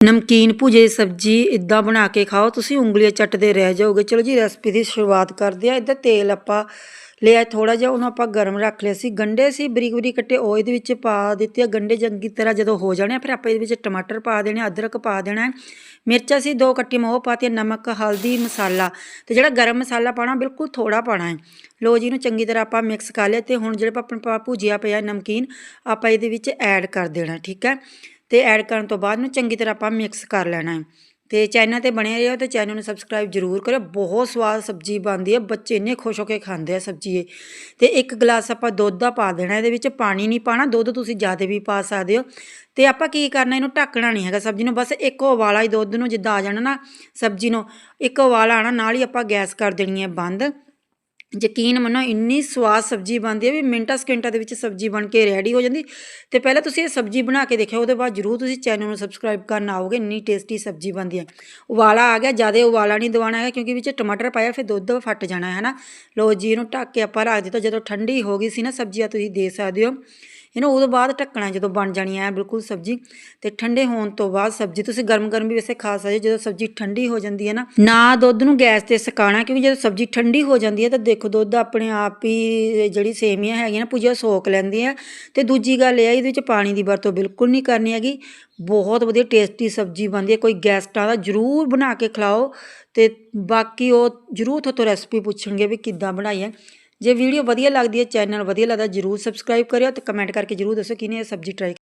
ਨਮਕੀਨ ਭੁਜੇ ਸਬਜ਼ੀ ਇਦਾਂ ਬਣਾ ਕੇ ਖਾਓ। ਤੁਸੀਂ ਉਂਗਲੀਆਂ ਚੱਟਦੇ ਰਹਿ ਜਾਓਗੇ। ਚਲੋ ਜੀ ਰੈਸਪੀ ਦੀ ਸ਼ੁਰੂਆਤ ਕਰਦੇ ਆ ਇੱਧਰ ਤੇਲ ਆਪਾਂ ਲਿਆ ਥੋੜਾ ਜਿਹਾ ਉਹਨੂੰ ਆਪਾਂ ਗਰਮ ਰੱਖ ਲਿਆ ਸੀ। ਗੰਡੇ ਸੀ ਬਰੀਕ ਬਰੀਕ ਕੱਟੇ ਉਹ ਇਹਦੇ ਵਿੱਚ ਪਾ ਦਿੱਤੇ ਆ। ਗੰਡੇ ਚੰਗੀ ਤਰ੍ਹਾਂ ਜਦੋਂ ਹੋ ਜਾਣੇ ਆ, ਫਿਰ ਆਪਾਂ ਇਹਦੇ ਵਿੱਚ ਟਮਾਟਰ ਪਾ ਦੇਣੇ ਆ, ਅਦਰਕ ਪਾ ਦੇਣਾ ਮਿਰਚਾਂ ਸੀ ਦੋ ਕੱਟੀ ਉਹ ਪਾਤੀ ਨਮਕ ਹਲਦੀ ਮਸਾਲਾ। ਤੇ ਜਿਹੜਾ ਗਰਮ ਮਸਾਲਾ ਪਾਣਾ ਬਿਲਕੁਲ ਥੋੜਾ ਪਾਣਾ ਹੈ। ਲੋ ਜੀ ਇਹਨੂੰ ਚੰਗੀ ਤਰ੍ਹਾਂ ਆਪਾਂ ਮਿਕਸ ਕਰ ਲਿਆ ਤੇ ਹੁਣ ਜਿਹੜਾ ਆਪਾਂ ਪਾ ਭੁਜਿਆ ਪਿਆ ਨਮਕੀਨ ਆਪਾਂ ਇਹਦੇ ਵਿੱਚ ਐਡ ਕਰ ਦੇਣਾ ਠੀਕ ਹੈ? ਤੇ ਐਡ ਕਰਨ ਤੋਂ ਬਾਅਦ ਨੂੰ ਚੰਗੀ ਤਰ੍ਹਾਂ ਆਪਾਂ ਮਿਕਸ ਕਰ ਲੈਣਾ ਹੈ। ਤੇ ਚੈਨਲ ਤੇ ਬਣੇ ਰਹੋ ਤੇ ਚੈਨਲ ਨੂੰ ਸਬਸਕ੍ਰਾਈਬ ਜ਼ਰੂਰ ਕਰਿਓ। ਬਹੁਤ ਸਵਾਦ ਸਬਜ਼ੀ ਬਣਦੀ ਹੈ। ਬੱਚੇ ਇੰਨੇ ਖੁਸ਼ ਹੋ ਕੇ ਖਾਂਦੇ ਆ ਸਬਜ਼ੀ ਇਹ। ਤੇ ਇੱਕ ਗਲਾਸ ਆਪਾਂ ਦੁੱਧ ਦਾ ਪਾ ਦੇਣਾ, ਇਹਦੇ ਵਿੱਚ ਪਾਣੀ ਨਹੀਂ ਪਾਣਾ। ਦੁੱਧ ਤੁਸੀਂ ਜ਼ਿਆਦਾ ਵੀ ਪਾ ਸਕਦੇ ਹੋ। ਤੇ ਆਪਾਂ ਕੀ ਕਰਨਾ, ਇਹਨੂੰ ਢੱਕਣਾ ਨਹੀਂ ਹੈਗਾ ਸਬਜ਼ੀ ਨੂੰ। ਬਸ ਇੱਕ ਉਬਾਲਾ ਹੀ ਦੁੱਧ ਨੂੰ, ਜਿੱਦਾਂ ਆ ਜਾਣਾ ਨਾ ਸਬਜ਼ੀ ਨੂੰ, ਇੱਕ ਉਬਾਲਾ ਆਣਾ ਨਾਲ ਹੀ ਆਪਾਂ ਗੈਸ ਕਰ ਦੇਣੀ ਹੈ ਬੰਦ। ਯਕੀਨ ਮੰਨੋ, ਇੰਨੀ ਸਵਾਦ ਸਬਜ਼ੀ ਬਣਦੀ ਹੈ ਵੀ ਮਿੰਟਾਂ ਸਕਿੰਟਾਂ ਦੇ ਵਿੱਚ ਸਬਜ਼ੀ ਬਣ ਕੇ ਰੈਡੀ ਹੋ ਜਾਂਦੀ। ਤੇ ਪਹਿਲਾਂ ਤੁਸੀਂ ਇਹ ਸਬਜ਼ੀ ਬਣਾ ਕੇ ਦੇਖਿਓ, ਉਹਦੇ ਬਾਅਦ ਜਰੂਰ ਤੁਸੀਂ ਚੈਨਲ ਨੂੰ ਸਬਸਕ੍ਰਾਈਬ ਕਰਨ ਆਓਗੇ, ਇੰਨੀ ਟੇਸਟੀ ਸਬਜ਼ੀ ਬਣਦੀ ਹੈ। ਉਬਾਲਾ ਆ ਗਿਆ, ਜ਼ਿਆਦਾ ਉਬਾਲਾ ਨਹੀਂ ਦਵਾਉਣਾ ਹੈ ਕਿਉਂਕਿ ਵਿੱਚ ਟਮਾਟਰ ਪਾਇਆ, ਫਿਰ ਦੁੱਧ ਫਟ ਜਾਣਾ ਹੈ ਨਾ। ਲੋ ਜੀ, ਇਹਨੂੰ ਢੱਕ ਕੇ ਆਪਾਂ ਰੱਖ ਦਿੱਤਾ। ਜਦੋਂ ਠੰਡੀ ਹੋ ਗਈ ਸੀ ਨਾ ਸਬਜ਼ੀ ਆ ਤੁਸੀਂ ਦੇ ਸਕਦੇ ਹੋ। ਇਹਨੂੰ ਉਹਦੇ ਬਾਅਦ ਢੱਕਣਾ ਜਦੋਂ ਬਣ ਜਾਣੀ ਹੈ ਬਿਲਕੁਲ ਸਬਜ਼ੀ, ਤੇ ਠੰਡੇ ਹੋਣ ਤੋਂ ਬਾਅਦ ਸਬਜ਼ੀ, ਤੁਸੀਂ ਗਰਮ ਗਰਮ ਵੀ ਵੈਸੇ ਖਾ ਸਕਦੇ ਹੋ। ਜਦੋਂ ਸਬਜ਼ੀ ਠੰਡੀ ਹੋ ਜਾਂਦੀ ਹੈ ਨਾ ਨਾ ਦੁੱਧ ਨੂੰ ਗੈਸ ਤੇ ਸੁਕਾਉਣਾ ਕਿਉਂਕਿ ਜਦੋਂ ਸਬਜ਼ੀ ਠੰਡੀ ਹੋ ਜਾਂਦੀ ਹੈ ਤਾਂ ਦੇਖੋ ਦੁੱਧ ਆਪਣੇ ਆਪ ਹੀ, ਜਿਹੜੀ ਸੇਮੀਆਂ ਹੈਗੀਆਂ ਨਾ, ਪੂਜਾ ਸੋਕ ਲੈਂਦੀ ਆ ਤੇ ਦੂਜੀ ਗੱਲ ਇਹ ਹੈ ਇਹਦੇ ਵਿੱਚ ਪਾਣੀ ਦੀ ਵਰਤੋਂ ਬਿਲਕੁਲ ਨਹੀਂ ਕਰਨੀ ਹੈਗੀ, ਬਹੁਤ ਵਧੀਆ ਟੇਸਟੀ ਸਬਜ਼ੀ ਬਣਦੀ ਹੈ, ਕੋਈ ਗੈਸਟਾਂ ਦਾ ਜਰੂਰ ਬਣਾ ਕੇ ਖਿਲਾਓ, ਤੇ ਬਾਕੀ ਉਹ ਜਰੂਰ ਤੁਹਾਤੋਂ ਰੈਸਪੀ ਪੁੱਛਣਗੇ ਵੀ ਕਿੱਦਾਂ ਬਣਾਈ ਹੈ ਜੇ ਵੀਡੀਓ ਵਧੀਆ ਲੱਗਦੀ ਹੈ ਚੈਨਲ ਵਧੀਆ ਲੱਗਦਾ, ਜਰੂਰ ਸਬਸਕ੍ਰਾਈਬ ਕਰਿਓ ਤੇ ਕਮੈਂਟ ਕਰਕੇ ਜਰੂਰ ਦੱਸੋ ਕਿਨੇ ਇਹ ਸਬਜ਼ੀ ਟਰਾਈ